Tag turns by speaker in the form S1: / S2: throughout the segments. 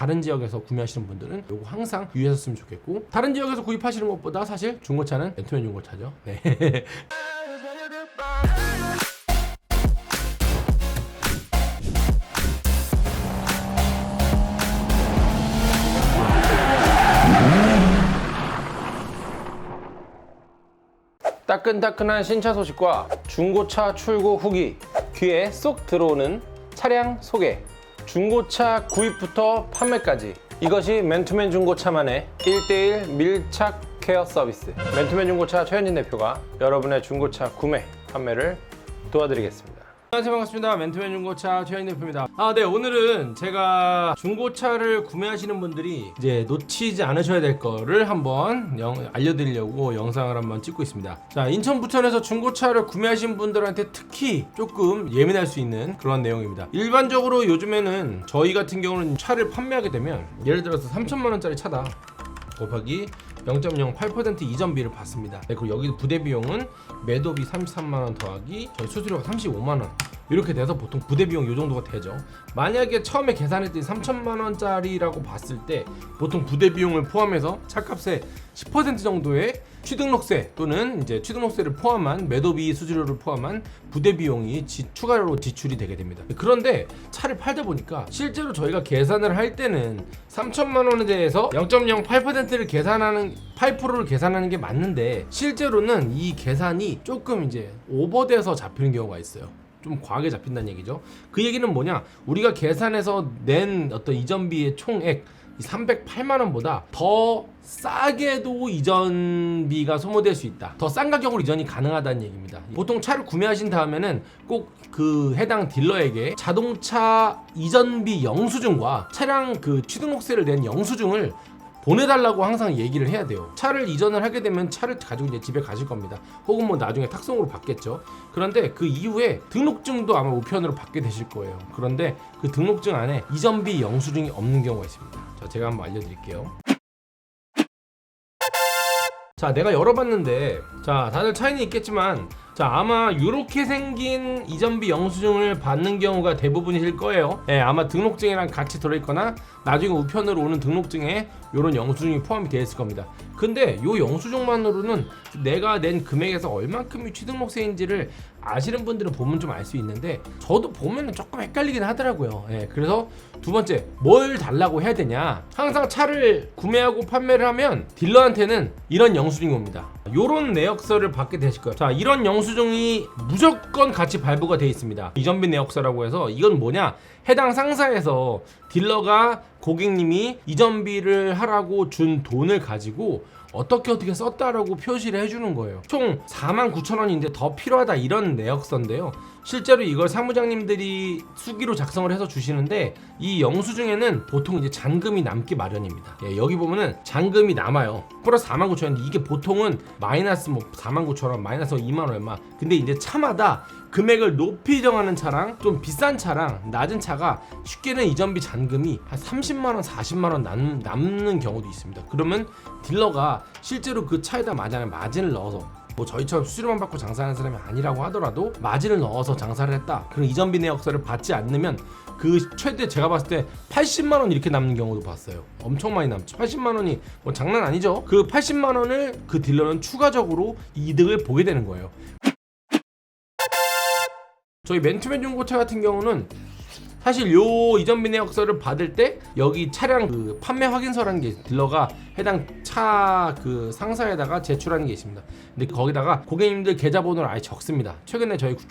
S1: 다른 지역에서 구매하시는 분들은 요거 항상 유의하셨으면 좋겠고 다른 지역에서 구입하시는 것보다 사실 중고차는 렌트맨 중고차죠. 네. 따끈따끈한 신차 소식과 중고차 출고 후기 귀에 쏙 들어오는 차량 소개 중고차 구입부터 판매까지. 이것이 맨투맨 중고차만의 1대1 밀착 케어 서비스. 맨투맨 중고차 최현진 대표가 여러분의 중고차 구매 판매를 도와드리겠습니다 안녕하세요. 반갑습니다. 맨투맨 중고차 최현진 대표입니다. 아 네. 오늘은 제가 중고차를 구매하시는 분들이 이제 놓치지 않으셔야 될 거를 한번 영- 알려드리려고 영상을 한번 찍고 있습니다. 자 인천 부천에서 중고차를 구매하신 분들한테 특히 조금 예민할 수 있는 그런 내용입니다. 일반적으로 요즘에는 저희 같은 경우는 차를 판매하게 되면 예를 들어서 3천만 원짜리 차다. 곱하기 0.08% 이전비를 받습니다. 네, 그리고 여기 부대 비용은 매도비 33만 원 더하기 저희 수수료가 35만 원 이렇게 돼서 보통 부대 비용 이 정도가 되죠. 만약에 처음에 계산했더니 3천만 원짜리라고 봤을 때 보통 부대 비용을 포함해서 차값의 10% 정도의 취등록세 또는 이제 취등록세를 포함한 매도비 수수료를 포함한 부대 비용이 지- 추가로 지출이 되게 됩니다. 그런데 차를 팔다 보니까 실제로 저희가 계산을 할 때는 3천만 원에 대해서 0.08%를 계산하는 8%를 계산하는 게 맞는데 실제로는 이 계산이 조금 이제 오버돼서 잡히는 경우가 있어요. 좀 과하게 잡힌다는 얘기죠. 그 얘기는 뭐냐? 우리가 계산해서 낸 어떤 이전비의 총액 이 308만 원보다 더 싸게도 이전비가 소모될 수 있다. 더 싼 가격으로 이전이 가능하다는 얘기입니다. 보통 차를 구매하신 다음에는 꼭 그 해당 딜러에게 자동차 이전비 영수증과 차량 그 취등록세를 낸 영수증을 보내달라고 항상 얘기를 해야 돼요. 차를 이전을 하게 되면 차를 가지고 이제 집에 가실 겁니다. 혹은 뭐 나중에 탁송으로 받겠죠. 그런데 그 이후에 등록증도 아마 우편으로 받게 되실 거예요. 그런데 그 등록증 안에 이전비 영수증이 없는 경우가 있습니다. 자, 제가 한번 알려드릴게요. 자, 내가 열어봤는데, 자, 다들 차이는 있겠지만, 자, 아마 이렇게 생긴 이전비 영수증을 받는 경우가 대부분이실 거예요. 예, 아마 등록증이랑 같이 들어있거나 나중에 우편으로 오는 등록증에 이런 영수증이 포함이 되어 있을 겁니다. 근데 이 영수증만으로는 내가 낸 금액에서 얼만큼이 취등록세인지를 아시는 분들은 보면 좀 알 수 있는데 저도 보면 조금 헷갈리긴 하더라고요. 예, 그래서 두 번째 뭘 달라고 해야 되냐? 항상 차를 구매하고 판매를 하면 딜러한테는 이런 영수증이 옵니다. 요런 내역서를 받게 되실 거예요. 자, 이런 영수증이 무조건 같이 발부가 되어 있습니다. 이전비 내역서라고 해서 이건 뭐냐? 해당 상사에서 딜러가 고객님이 이전비를 하라고 준 돈을 가지고 어떻게 어떻게 썼다라고 표시를 해주는 거예요. 총 4만 9천 원인데 더 필요하다 이런 내역서인데요. 실제로 이걸 사무장님들이 수기로 작성을 해서 주시는데 이 영수증에는 보통 이제 잔금이 남기 마련입니다. 예, 여기 보면은 잔금이 남아요. 플러스 4만 9천 원인데 이게 보통은 마이너스 뭐 4만 9천 원, 마이너스 2만 얼마. 근데 이제 차마다 금액을 높이 정하는 차랑 좀 비싼 차랑 낮은 차가 쉽게는 이전비 잔금이 한 30만 원, 40만 원 남, 남는 경우도 있습니다. 그러면 딜러가 실제로 그 차에다 마진을 넣어서 뭐 저희처럼 수수료만 받고 장사하는 사람이 아니라고 하더라도 마진을 넣어서 장사를 했다. 그럼 이전비 내역서를 받지 않으면 그 최대 제가 봤을 때 80만 원 이렇게 남는 경우도 봤어요. 엄청 많이 남죠. 80만 원이 뭐 장난 아니죠. 그 80만 원을 그 딜러는 추가적으로 이득을 보게 되는 거예요. 저희 맨투맨 중고차 같은 경우는 사실 요 이전 비 내역서를 받을 때 여기 차량 그 판매 확인서라는 게 딜러가 해당 차 그 상사에다가 제출하는 게 있습니다. 근데 거기다가 고객님들 계좌번호를 아예 적습니다. 최근에 저희 구-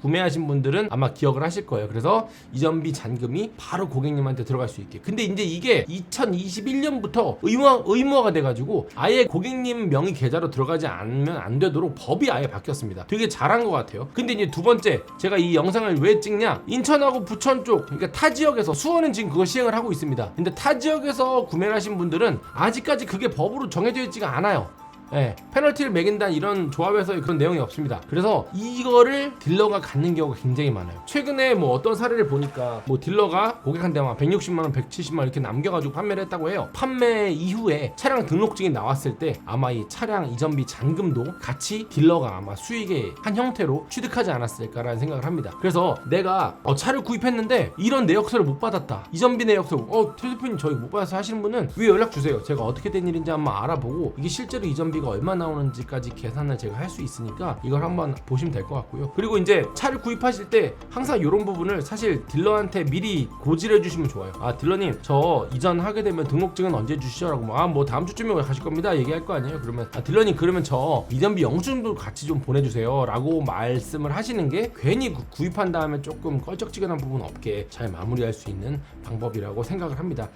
S1: 구매하신 분들은 아마 기억을 하실 거예요. 그래서 이전비 잔금이 바로 고객님한테 들어갈 수 있게. 근데 이제 이게 2021년부터 의무화 의무화가 돼가지고 아예 고객님 명의 계좌로 들어가지 않으면 안 되도록 법이 아예 바뀌었습니다. 되게 잘한 것 같아요. 근데 이제 두 번째 제가 이 영상을 왜 찍냐? 인천하고 부천 쪽 그러니까 타 지역에서 수원은 지금 그거 시행을 하고 있습니다. 근데 타 지역에서 구매를 하신 분들은 아직까지 그게 법으로 정해져 있지가 않아요. 예, 페널티를 매긴다 이런 조합에서 그런 내용이 없습니다. 그래서 이거를 딜러가 갖는 경우가 굉장히 많아요. 최근에 뭐 어떤 사례를 보니까 뭐 딜러가 고객한테 막 160만 원, 170만 원 이렇게 남겨가지고 판매를 했다고 해요. 판매 이후에 차량 등록증이 나왔을 때 아마 이 차량 이전비 잔금도 같이 딜러가 아마 수익의 한 형태로 취득하지 않았을까라는 생각을 합니다. 그래서 내가 어, 차를 구입했는데 이런 내역서를 못 받았다. 이전비 내역서 어 대표님 저희 못 받아서 하시는 분은 위 연락 주세요. 제가 어떻게 된 일인지 한번 알아보고 이게 실제로 이전비가 얼마 나오는지까지 계산을 제가 할 수 있으니까 이걸 한번 보시면 될 것 같고요. 그리고 이제 차를 구입하실 때 항상 이런 부분을 사실 딜러한테 미리 고지를 해주시면 좋아요. 아 딜러님 저 이전 하게 되면 등록증은 언제 주시죠라고 아뭐 다음 주쯤에 가실 겁니다 얘기할 거 아니에요. 그러면 아 딜러님 그러면 저 이전비 영수증도 같이 좀 보내주세요라고 말씀을 하시는 게 괜히 구- 구입한 다음에 조금 껄쩍지근한 부분 없게 잘 마무리할 수 있는 방법이라고 생각을 합니다.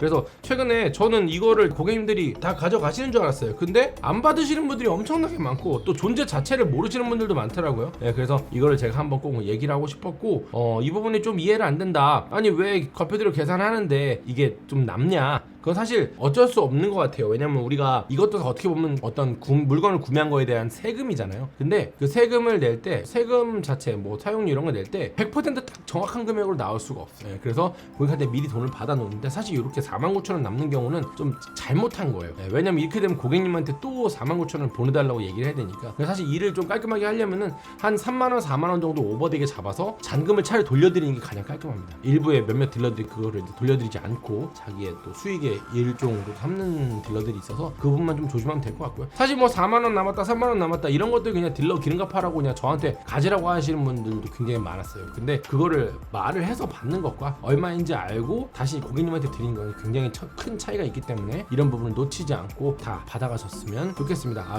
S1: 그래서 최근에 저는 이거를 고객님들이 다 가져가시는 줄 알았어요. 근데 안 받으시는 분들이 엄청나게 많고 또 존재 자체를 모르시는 분들도 많더라고요. 예, 그래서 이거를 제가 한번 꼭 얘기를 하고 싶었고 어, 이 부분이 좀 이해를 안 된다. 아니 왜 과표대로 계산하는데 이게 좀 남냐? 그건 사실 어쩔 수 없는 것 같아요. 왜냐면 우리가 이것도 어떻게 보면 어떤 구- 물건을 구매한 거에 대한 세금이잖아요. 근데 그 세금을 낼 때 세금 자체 뭐 사용료 이런 거 낼 때 100%딱 정확한 금액으로 나올 수가 없어요. 예, 그래서 고객한테 미리 돈을 받아 놓는데 사실 이렇게 4만 9천 원 남는 경우는 좀 잘못한 거예요. 예, 왜냐면 이렇게 되면 고객님한테 또 4만 9천 원 보내달라고 얘기를 해야 되니까. 사실 일을 좀 깔끔하게 하려면은 한 3만 원, 4만 원 정도 오버되게 잡아서 잔금을 차라리 돌려드리는 게 가장 깔끔합니다. 일부에 몇몇 딜러들이 그거를 돌려드리지 않고 자기의 또 수익 의 일종으로 삼는 딜러들이 있어서 그 부분만 좀 조심하면 될 것 같고요. 사실 뭐 4만 원 남았다, 3만 원 남았다 이런 것들 그냥 딜러 기름값 하라고 그냥 저한테 가지라고 하시는 분들도 굉장히 많았어요. 근데 그거를 말을 해서 받는 것과 얼마인지 알고 다시 고객님한테 드린 거는 굉장히 처- 큰 차이가 있기 때문에 이런 부분을 놓치지 않고 다 받아가셨으면 좋겠습니다. 아,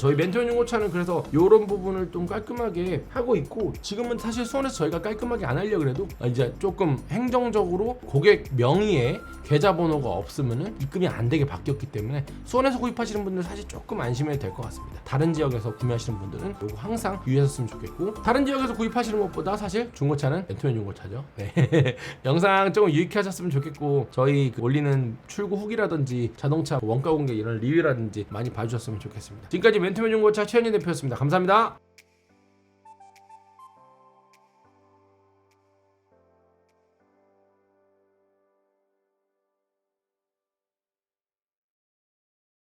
S1: 저희 멘토 연구차는 그래서 이런 부분을 좀 깔끔하게 하고 있고 지금은 사실 수원에서 저희가 깔끔하게 안 하려고 해도 이제 조금 행정적으로 고객 명의의 계좌번호가 없으면은 입금이 안 되게 바뀌었기 때문에 수원에서 구입하시는 분들 사실 조금 안심해도 될 것 같습니다. 다른 지역에서 구매하시는 분들은 이거 항상 유의하셨으면 좋겠고 다른 지역에서 구입하시는 것보다 사실 중고차는 멘토 연구차죠. 네. 영상 조금 유익해 하셨으면 좋겠고 저희 그 올리는 출고 후기라든지 자동차 원가 공개 이런 리뷰라든지 많이 봐주셨으면 좋겠습니다. 지금까지 멘토맨 중고차 최현진 대표였습니다. 감사합니다.